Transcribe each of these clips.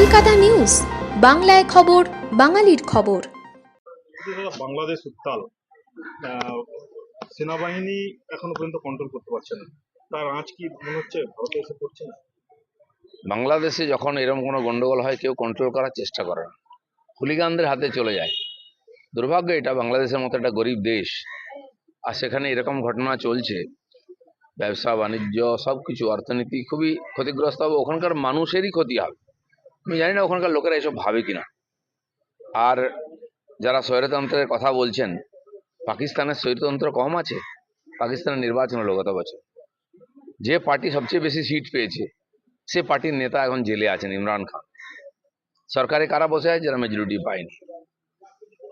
News বাংলায় খবর বাঙালির খবর। বাংলাদেশ উত্তাল। আহ, সেনাবাহিনী এখনও পর্যন্ত কন্ট্রোল করতে পারছে না। তার আঁচ কি মনে হচ্ছে ভারতে এসে পড়ছে না? বাংলাদেশে যখন এরকম কোনো গন্ডগোল হয় কেউ কন্ট্রোল করার চেষ্টা করে না। হুলিগানদের হাতে চলে যায়। দুর্ভাগ্য এটা বাংলাদেশের মতো একটা গরিব দেশ। আর সেখানে এরকম ঘটনা চলছে। ব্যবসা বাণিজ্য সব কিছু অর্থনীতি খুবই ক্ষতিগ্রস্ত হবে। ওখানকার মানুষেরই ক্ষতি হবে। আমি জানি না ওখানকার লোকেরা এসব ভাবে কিনা। আর যারা স্বৈরতন্ত্রের কথা বলছেন, পাকিস্তানের স্বৈরতন্ত্র কম আছে? পাকিস্তানের নির্বাচন হলো গত বছর। যে পার্টি সবচেয়ে বেশি সিট পেয়েছে, সে পার্টির নেতা এখন জেলে আছেন, ইমরান খান। সরকারে কারা বসে আছে যারা মেজরিটি পায়নি?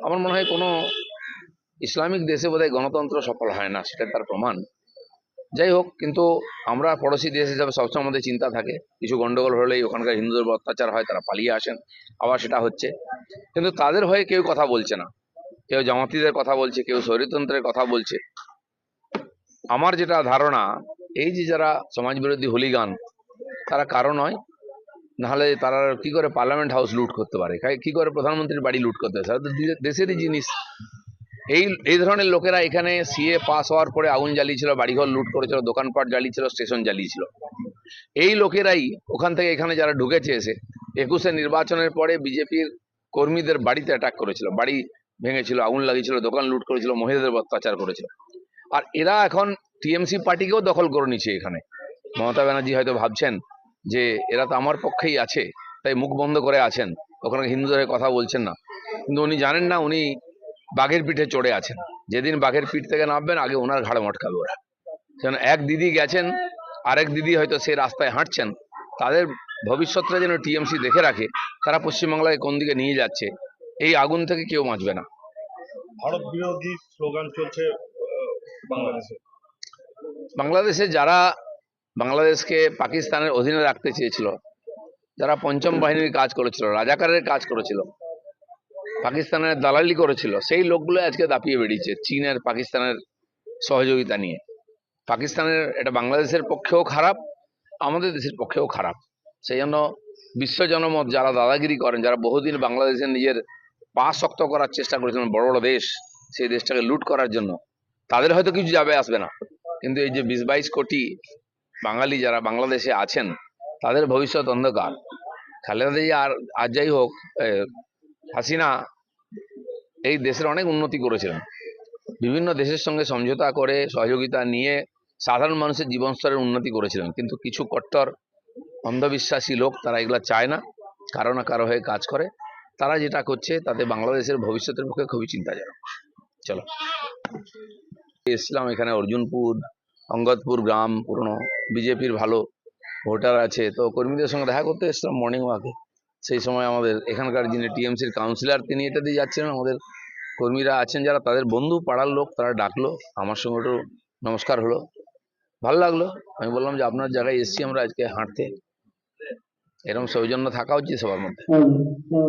আমার মনে হয় কোনো ইসলামিক দেশে বোধহয় গণতন্ত্র সফল হয় না, সেটা তার প্রমাণ। যাই হোক কিন্তু আমরা পড়োশি দেশ হিসাবে সবসময় আমাদের চিন্তা থাকে। কিছু গন্ডগোল হলেই ওখানকার হিন্দুদের অত্যাচার হয়, তারা পালিয়ে আসেন, আবার সেটা হচ্ছে। কিন্তু তাদের হয়ে কেউ কথা বলছে না। কেউ জামাতিদের কথা বলছে, কেউ শরীরতন্ত্রের কথা বলছে। আমার যেটা ধারণা, এই যে যারা সমাজবিরোধী হুলিগান, তারা কারও নয়। নাহলে তারা কি করে পার্লামেন্ট হাউস লুট করতে পারে? কি করে প্রধানমন্ত্রীর বাড়ি লুট করতে পারে? দেশেরই জিনিস। এই এই ধরনের লোকেরা এখানে সিএ পাস হওয়ার পরে আগুন জ্বালিয়েছিল, বাড়িঘর লুট করেছিল, দোকানপাট জ্বালিয়েছিল স্টেশন জ্বালিয়েছিল। এই লোকেরাই ওখান থেকে এখানে যারা ঢুকেছে এসে, একুশে নির্বাচনের পরে বিজেপির কর্মীদের বাড়িতে অ্যাটাক করেছিল। বাড়ি ভেঙেছিল, আগুন লাগিয়েছিল, দোকান লুট করেছিল, মহিলাদের অত্যাচার করেছিল। আর এরা এখন টিএমসি পার্টিকেও দখল করে নিচ্ছে এখানে। মমতা ব্যানার্জি হয়তো ভাবছেন যে এরা তো আমার পক্ষেই আছে, তাই মুখ বন্ধ করে আছেন। ওখানে হিন্দুদের কথা বলছেন না। কিন্তু উনি জানেন না, উনি বাঘের পিঠে চড়ে আছেন। যেদিন বাঘের পিঠ থেকে নামবেন আগে ওনার ঘাড়ে মটকাবে ওরা। যেন এক দিদি গেছেন আরেক দিদি হয়তো সে রাস্তায় হাঁটছেন তাদের ভবিষ্যৎটা যেন টিএমসি দেখে রাখে তারা পশ্চিমবাংলায় কোন দিকে নিয়ে যাচ্ছে এই আগুন থেকে কেউ বাঁচবে না। ভারত বিরোধী স্লোগান চলছে বাংলাদেশে। বাংলাদেশে যারা বাংলাদেশকে পাকিস্তানের অধীনে রাখতে চেয়েছিল যারা পঞ্চম বাহিনীর কাজ করেছিল রাজাকারের কাজ করেছিল পাকিস্তানের দালালি করেছিল, সেই লোকগুলো আজকে দাপিয়ে বেরিয়েছে চীনের পাকিস্তানের সহযোগিতা নিয়ে। পাকিস্তানের, এটা বাংলাদেশের পক্ষেও খারাপ, আমাদের দেশের পক্ষেও খারাপ। সেই জন্য বিশ্ব জনমত, যারা দাদাগিরি করেন, যারা বহুদিন বাংলাদেশের নিজের পা শক্ত করার চেষ্টা করেছিলেন, বড় বড় দেশ, সেই দেশটাকে লুট করার জন্য, তাদের হয়তো কিছু যাবে, আসবে না। কিন্তু এই যে বিশ বাইশ কোটি বাঙালি যারা বাংলাদেশে আছেন, তাদের ভবিষ্যৎ অন্ধকার। খালেদা জিয়া আর আর যাই হোক হাসিনা এই দেশের অনেক উন্নতি করেছিলেন। বিভিন্ন দেশের সঙ্গে সমঝোতা করে, সহযোগিতা নিয়ে সাধারণ মানুষের জীবন স্তরের উন্নতি করেছিলেন। কিন্তু কিছু কট্টর, অন্ধবিশ্বাসী লোক তারা এগুলো চায় না। কারও না কারও হয়ে কাজ করে। তারা যেটা করছে তাতে বাংলাদেশের ভবিষ্যতের পক্ষে খুবই চিন্তাজনক। চলো। এসেছিলাম এখানে অর্জুনপুর, অঙ্গদপুর গ্রাম, পুরনো বিজেপির ভালো ভোটার আছে। তো কর্মীদের সঙ্গে দেখা করতে এসেছিলাম মর্নিং ওয়াকে সেই সময় আমাদের এখানকার যিনি টিএমসির কাউন্সিলর তিনি এটা দিয়ে যাচ্ছিলেন। আমাদের কর্মীরা আছেন যারা তাদের বন্ধু পাড়ার লোক তারা ডাকলো। আমার সঙ্গে একটু নমস্কার হলো। ভালো লাগল। আমি বললাম যে আপনার জায়গায় এসেছি আমরা আজকে হাঁটতে। এরকম সৌজন্য থাকা উচিত সবার মধ্যে।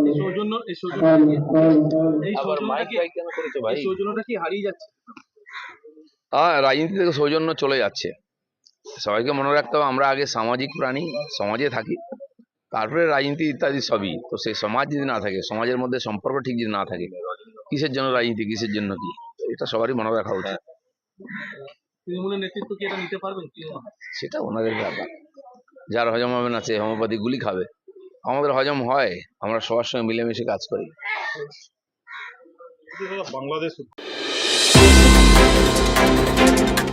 এই সৌজন্য এই সৌজন্য এই আবার মাইক কি? কেন করেছ ভাই? সৌজন্যটা কি হারিয়ে যাচ্ছে? হ্যাঁ রাজনীতি থেকে সৌজন্য চলে যাচ্ছে। সবাইকে মনে রাখতে হবে আমরা আগে সামাজিক প্রাণী সমাজে থাকি। তারপরে রাজনীতি ইত্যাদি সবই। তো সেই সমাজ যদি না থাকে সমাজের মধ্যে সম্পর্ক ঠিক যদি না থাকে কিসের জন্য রাজনীতি কিসের জন্য কি? এটা সবারই মনে রাখা উচিত। তৃণমূলের নেতৃত্ব কি এটা নিতে পারবেন? কি মনে হয়? সেটা ওনাদের ব্যাপার। যার হজম হবে না সে হোমিওপ্যাথি গুলি খাবে। আমাদের হজম হয় আমরা সবার সঙ্গে মিলেমিশে কাজ করি। বাংলাদেশ